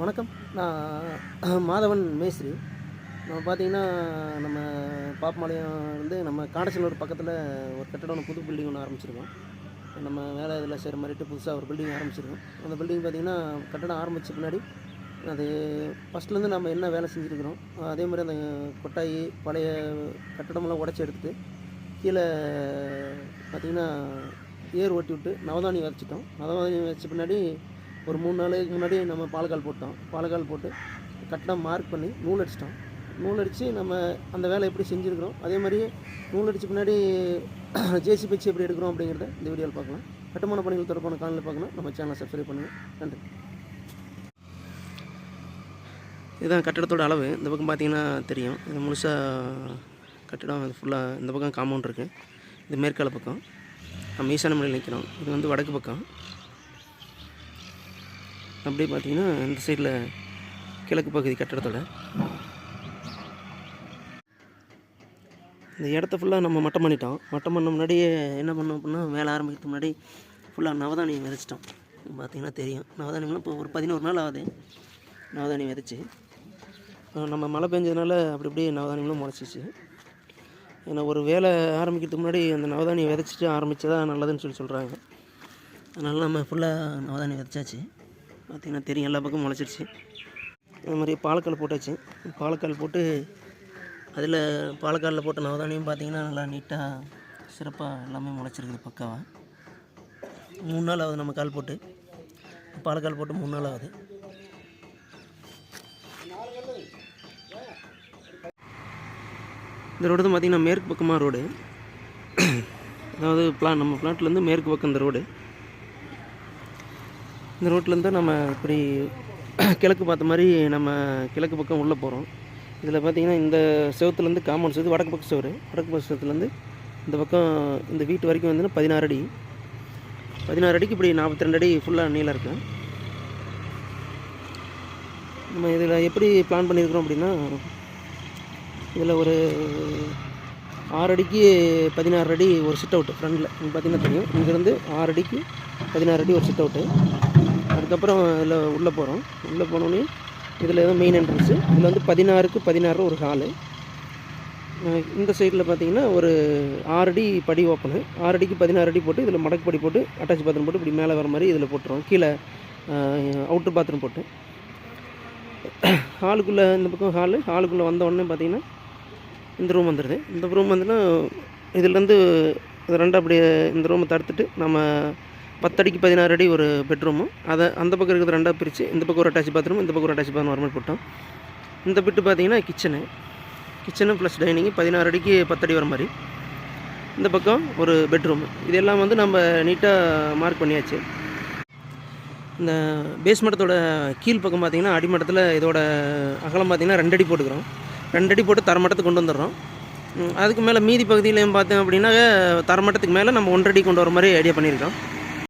வணக்கம். நான் மாதவன் மேஸ்திரி. நம்ம பார்த்தீங்கன்னா நம்ம பாப்பமாலையம் வந்து நம்ம காடச்சலூர் பக்கத்தில் ஒரு கட்டடம் ஒன்று புது பில்டிங் ஒன்று ஆரம்பிச்சிருக்கோம். நம்ம வேலை இதில் செய்கிற மாதிரிட்டு புதுசாக ஒரு பில்டிங் ஆரம்பிச்சிருக்கோம். அந்த பில்டிங் பார்த்திங்கன்னா கட்டடம் ஆரம்பித்த பின்னாடி அது ஃபஸ்ட்லேருந்து நம்ம என்ன வேலை செஞ்சுருக்கிறோம் அதே மாதிரி அந்த கொட்டாயி பழைய கட்டடமெல்லாம் உடச்சி எடுத்துட்டு கீழே பார்த்திங்கன்னா ஏர் ஓட்டி விட்டு நவதானி விதைச்சிட்டோம் நவதானி வச்ச பின்னாடி ஒரு மூணு நாளைக்கு முன்னாடி நம்ம பாலக்கால் போட்டோம். பாலக்கால் போட்டு கட்டடம் மார்க் பண்ணி நூல் அடிச்சிட்டோம். நூல் அடித்து நம்ம அந்த வேலை எப்படி செஞ்சுருக்கிறோம்? அதே மாதிரி நூல் அடித்து பின்னாடி ஜேசி பச்சு எப்படி எடுக்கிறோம் அப்படிங்கிறத இந்த வீடியோவில் பார்க்கலாம். கட்டுமான பணிகள் தொடர்பான காலையில் பார்க்கணும் நம்ம சேனலை சப்ஸ்கிரைப் பண்ணுங்கள் நன்றி. இதுதான் கட்டடத்தோட அளவு. இந்த பக்கம் பார்த்தீங்கன்னா தெரியும். இது முழுசாக கட்டிடம் இது ஃபுல்லாக இந்த பக்கம் காம்பவுண்ட் இருக்குது இது மேற்கால பக்கம். நம்ம ஈசான மலையில் நிற்கிறோம் இது வந்து வடக்கு பக்கம். அப்படியே பார்த்தீங்கன்னா இந்த சைடில் கிழக்கு பகுதி கட்டடத்தோட. இந்த இடத்த ஃபுல்லாக நம்ம மட்டம் பண்ணிட்டோம். மட்டம் பண்ண முன்னாடியே என்ன பண்ணோம் அப்படின்னா வேலை ஆரம்பிக்கிறதுக்கு முன்னாடி ஃபுல்லாக நவதானியம் விதைச்சிட்டோம். பார்த்தீங்கன்னா தெரியும். நவதானியம்லாம் இப்போ ஒரு பதினோரு நாள் ஆகுது. நவதானியம் விதைச்சி. நம்ம மழை பெஞ்சதுனால அப்படி அப்படியே நவதானியம்லாம் முளைச்சிச்சு. ஏன்னா ஒரு வேலை ஆரம்பிக்கிறதுக்கு முன்னாடி அந்த நவதானியம் விதைச்சிட்டு ஆரம்பித்ததா நல்லதுன்னு சொல்லி சொல்கிறாங்க அதனால் நம்ம ஃபுல்லாக நவதானியம் விதைச்சாச்சு. பார்த்திங்கன்னா தெரியும் எல்லா பக்கமும் முளைச்சிருச்சு. அது மாதிரி பாலக்கால் போட்டாச்சு. பாலக்கால் போட்டு அதில் பாலக்காலில் போட்ட நவதானியம் பார்த்திங்கன்னா நல்லா நீட்டாக சிறப்பாக எல்லாமே முளைச்சிருக்குது பக்காவாக மூணு நாள் ஆகுது நம்ம கால் போட்டு. பாலக்கால் போட்டு மூணு நாள் ஆகுது. இந்த ரோடு தான் பார்த்திங்கன்னா மேற்கு பக்கமாக ரோடு. அதாவது பிளான் நம்ம பிளாட்லேருந்து மேற்கு பக்கம் இந்த ரோடு. இந்த ரோட்லேருந்து நம்ம இப்படி கிழக்கு பார்த்த மாதிரி நம்ம கிழக்கு பக்கம் உள்ளே போகிறோம் இதில் பார்த்தீங்கன்னா இந்த செவத்துலேருந்து காம்பவுண்ட் செவத்து வடக்கு பக்கம் செவரு. வடக்கு பக்கம் செவத்துலேருந்து இந்த பக்கம் இந்த வீட்டு வரைக்கும் வந்து பதினாறு அடி. பதினாறு அடிக்கு இப்படி நாற்பத்தி ரெண்டு அடி ஃபுல்லாக நீளம் இருக்கும் நம்ம இதில் எப்படி பிளான் பண்ணியிருக்கிறோம் அப்படின்னா இதில் ஒரு ஆறு அடிக்கு பதினாறு அடி ஒரு சிட் அவுட்டு ஃப்ரண்டில் பார்த்தீங்கன்னா தெரியும். இங்கேருந்து ஆறு அடிக்கு பதினாறு அடி ஒரு சிட் அவுட்டு அதுக்கப்புறம் இதில் உள்ளே போகிறோம் உள்ளே போனோடனே இதில் எதுவும் மெயின் என்ட்ரன்ஸு இதில் வந்து பதினாறுக்கு பதினாறு ஒரு ஹாலு இந்த சைடில் பார்த்தீங்கன்னா ஒரு ஆறடி படி ஓப்பனு ஆறடிக்கு பதினாறு அடி போட்டு இதில் மடக்கு படி போட்டு அட்டாச் பாத்ரூம் போட்டு இப்படி மேலே வர மாதிரி இதில் போட்டுருவோம். கீழே அவுட்ரு பாத்ரூம் போட்டு. ஹாலுக்குள்ளே இந்த பக்கம் ஹாலு ஹாலுக்குள்ளே வந்த உடனே பார்த்தீங்கன்னா இந்த ரூம் வந்துடுது இந்த ரூம் வந்துன்னா இதுலேருந்து இது ரெண்டு அப்படியே இந்த ரூமை தடுத்துட்டு நம்ம பத்தடிக்கு பதினாறு அடி ஒரு பெட்ரூமும் அதை அந்த பக்கம் இருக்கிறது ரெண்டாக பிரித்து இந்த பக்கம் ஒரு அட்டாச் பாத்ரூம் இந்த பக்கம் ஒரு அட்டாச் பாத்ரூம் மாதிரி போட்டோம். இந்த பிட்டு பார்த்தீங்கன்னா கிச்சனு கிச்சனு ப்ளஸ் டைனிங்கு பதினாறு அடிக்கு பத்தடி வர மாதிரி. இந்த பக்கம் ஒரு பெட்ரூம் இதெல்லாம் வந்து நம்ம நீட்டாக மார்க் பண்ணியாச்சு. இந்த பேஸ்மட்டத்தோட கீழ் பக்கம் பார்த்தீங்கன்னா அடிமட்டத்தில் இதோட அகலம் பார்த்திங்கன்னா ரெண்டடி போட்டுக்கிறோம். ரெண்டடி போட்டு தரமட்டத்துக்கு கொண்டு வந்துடுறோம். அதுக்கு மேலே மீதி பகுதியிலையும் பார்த்தோம் அப்படின்னா தரமட்டத்துக்கு மேலே நம்ம ஒன்றடி கொண்டு வர மாதிரி ஐடியா பண்ணியிருக்கோம்.